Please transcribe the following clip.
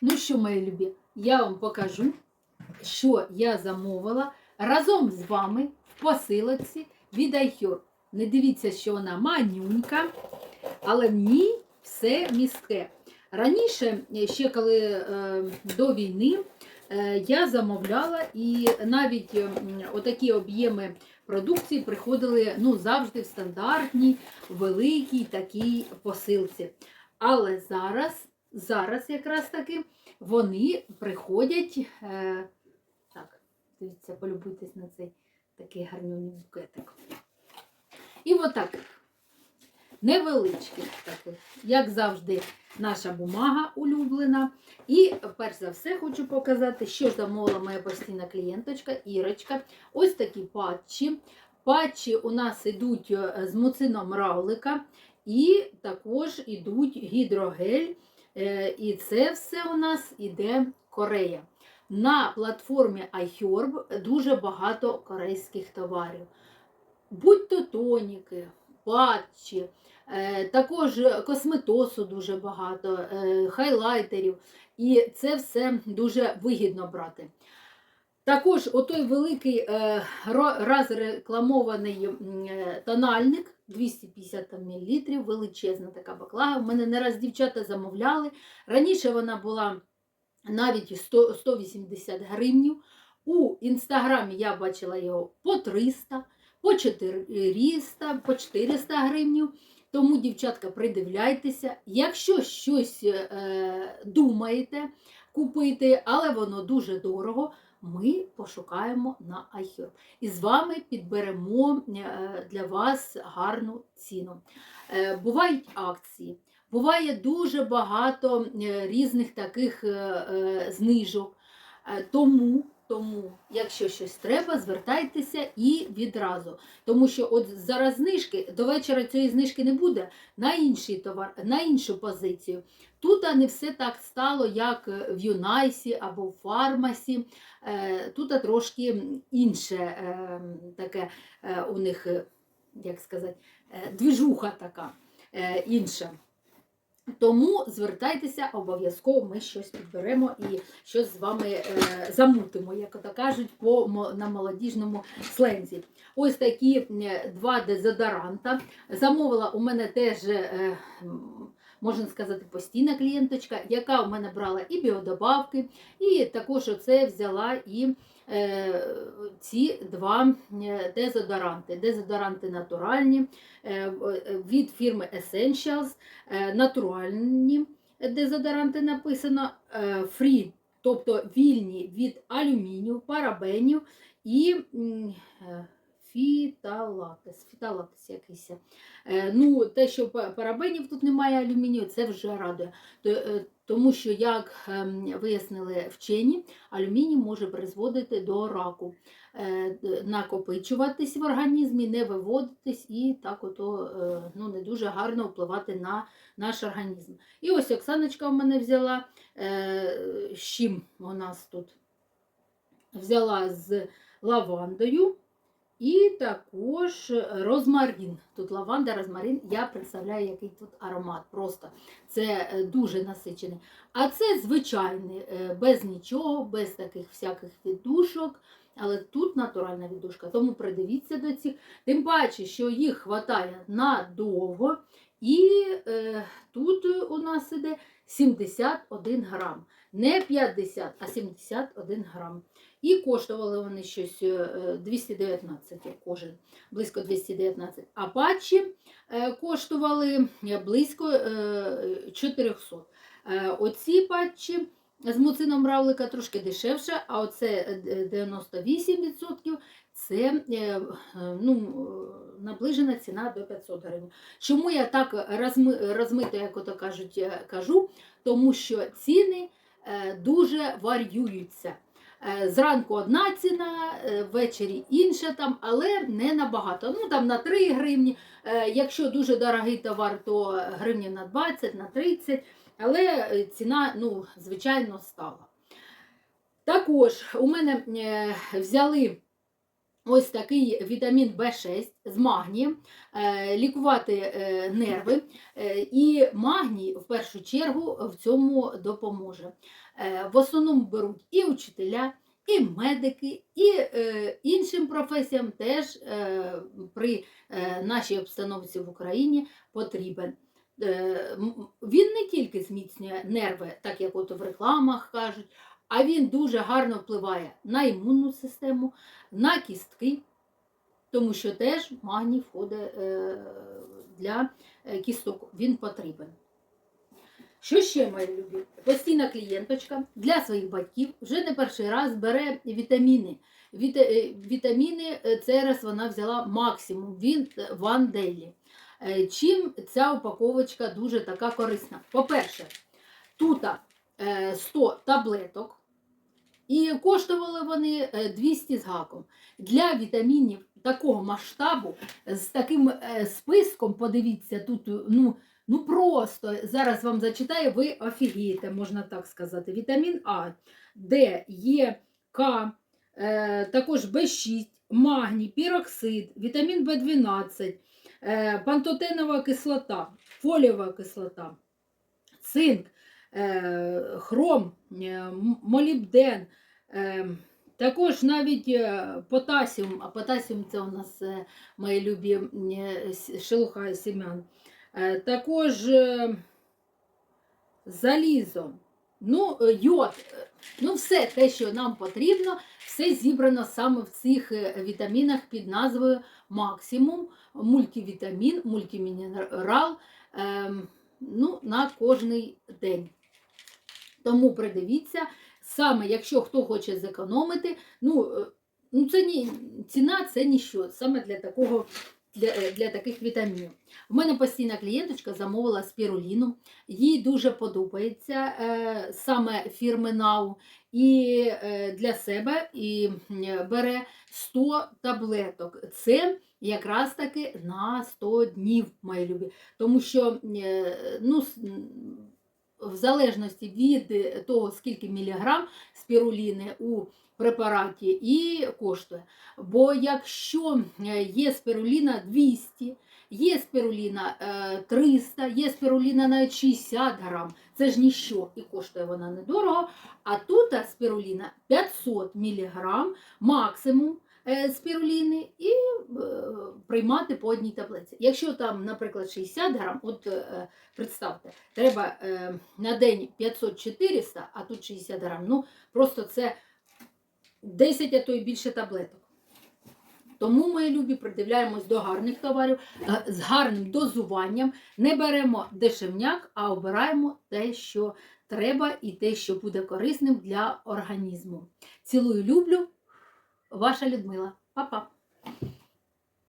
Ну що, мої любі, я вам покажу, що я замовила разом з вами в посилочці від iHerb. Не дивіться, що вона манюнька, але в ній все містке. Раніше, е, ще коли е, до війни, е, я замовляла і навіть е, отакі об'єми продукції приходили ну, завжди в стандартній, великій такій посилці. Але зараз, зараз якраз таки вони приходять. Е, так, дивіться, полюбуйтесь на цей такий гарний букетик. І отак. Невеличкий такий, як завжди, наша бумага улюблена. І перш за все хочу показати, що замовила моя постійна клієнточка Ірочка. Ось такі патчі. Патчі у нас йдуть е, з муцином равлика, і також йдуть гідрогель. Е, І це все у нас іде Корея. На платформі iHerb дуже багато корейських товарів. Будь-то тоніки, патчі, е, також косметосу дуже багато, е, хайлайтерів. І це все дуже вигідно брати. Також отой великий ро- розрекламований тональник 250 мл, величезна така баклага. В мене не раз дівчата замовляли. Раніше вона була навіть 100, 180 гривнів. У інстаграмі я бачила його по 300, по 400, по 400 гривнів. Тому, дівчатка, придивляйтеся. Якщо щось е, думаєте купити, але воно дуже дорого, ми пошукаємо на iHerb. І з вами підберемо е, для вас гарну ціну. Е, Бувають акції, буває дуже багато е, різних таких знижок. Тому, тому, якщо щось треба, звертайтеся і відразу. Тому що от зараз знижки, до вечора цієї знижки не буде на інший товар, на іншу позицію. Тут не все так стало, як в Юнайсі або в фармасі. Е, Тут трошки інше е, таке е, у них, е, як сказати, е, двіжуха така е, інша. Тому звертайтеся, обов'язково ми щось підберемо і щось з вами е, замутимо, як то кажуть, по, на молодіжному слензі. Ось такі е, два дезодоранта. Замовила у мене теж, е, можна сказати, постійна клієнточка, яка у мене брала і біодобавки, і також оце взяла і е, ці два е, дезодоранти. Дезодоранти натуральні е, від фірми Essentials, е, натуральні дезодоранти написано е, free, тобто вільні від алюмінію, парабенів і е, фіталатис, фіталатис якийсь. Е, Ну, те, що па- парабенів тут немає алюмінію, це вже радує. Е, Тому що, як ем, вияснили вчені, алюміній може призводити до раку, е, накопичуватись в організмі, не виводитись і так ото ну, не дуже гарно впливати на наш організм. І ось Оксаночка в мене взяла, з чим у нас тут взяла з лавандою. І також розмарин. Тут лаванда, розмарин. Я представляю, який тут аромат. Просто це е, дуже насичений. А це звичайний, е, без нічого, без таких всяких віддушок. Але тут натуральна віддушка. Тому придивіться до цих. Тим паче, що їх вистачає надовго. І е, тут у нас іде 71 грам. Не 50, а 71 грам. І коштували вони щось е, 219 кожен, близько 219. А патчі е, коштували близько е, 400. Е, Оці патчі з муцином равлика трошки дешевше, а оце е, 98% це е, е, ну, е, наближена ціна до 500 гривень. Чому я так розми, розмито, як ото кажуть, е, кажу? Тому що ціни е, дуже варіюються. Е, Зранку одна ціна, е, ввечері інша, там, але не набагато. Ну там на 3 гривні. Е, Якщо дуже дорогий товар, то гривні на 20, на 30, але е, ціна, ну, звичайно, стала. Також у мене е, взяли ось такий вітамін В6 з магнієм, е, лікувати е, нерви. Е, І магній в першу чергу в цьому допоможе. В основному беруть і учителя, і медики, і іншим професіям теж при нашій обстановці в Україні потрібен. Він не тільки зміцнює нерви, так як от в рекламах кажуть, а він дуже гарно впливає на імунну систему, на кістки, тому що теж магній входить е, для е, кісток, він потрібен. Що ще, мої любі? Постійна клієнточка для своїх батьків вже не перший раз бере вітаміни. Е, вітаміни е, цей раз вона взяла максимум він Ван Дейлі. Е, Чим ця упаковочка дуже така корисна? По-перше, тут е, 100 таблеток, і коштували вони е, 200 з гаком. Для вітамінів такого масштабу, з таким е, списком, подивіться, тут ну, ну просто зараз вам зачитаю, ви офігієте, можна так сказати. Вітамін А, Д, Е, К, е, також В6, магній, піроксид, вітамін В12, е, пантотенова кислота, фолієва кислота, цинк, е, хром, е, молібден, е, також навіть е, потасіум, а потасіум це у нас е, мої любі е, шелуха сім'ян. Е, Також е, залізо, ну, е, йод, е, ну все те, що нам потрібно, все зібрано саме в цих е, вітамінах під назвою максимум, мультивітамін, мультимінерал ем, ну, на кожний день. Тому придивіться, саме якщо хто хоче зекономити, ну, е, ну це ні, ціна це ніщо, саме для такого. Для, е, для таких вітамінів. У мене постійна клієнточка замовила спіруліну. Їй дуже подобається е, саме фірми Нау. І е, для себе і бере 100 таблеток. Це якраз таки на 100 днів, мої любі. Тому що е, ну, в залежності від е, того, скільки міліграм спіруліни у препараті і коштує. Бо якщо е, є спіруліна 200, є спіруліна е, 300, є спіруліна навіть 60 грам, це ж ніщо і коштує вона недорого. А тут спіруліна 500 міліграм максимум е, спіруліни і е, приймати по одній таблетці. Якщо там, наприклад, 60 грам, от е, представте, треба е, на день 500-400, а тут 60 грам, ну просто це 10, а то й більше таблеток. Тому, мої любі, придивляємось до гарних товарів е, з гарним дозуванням. Не беремо дешевняк, а обираємо те, що треба, і те, що буде корисним для організму. Цілую, люблю, ваша Людмила. Па-па!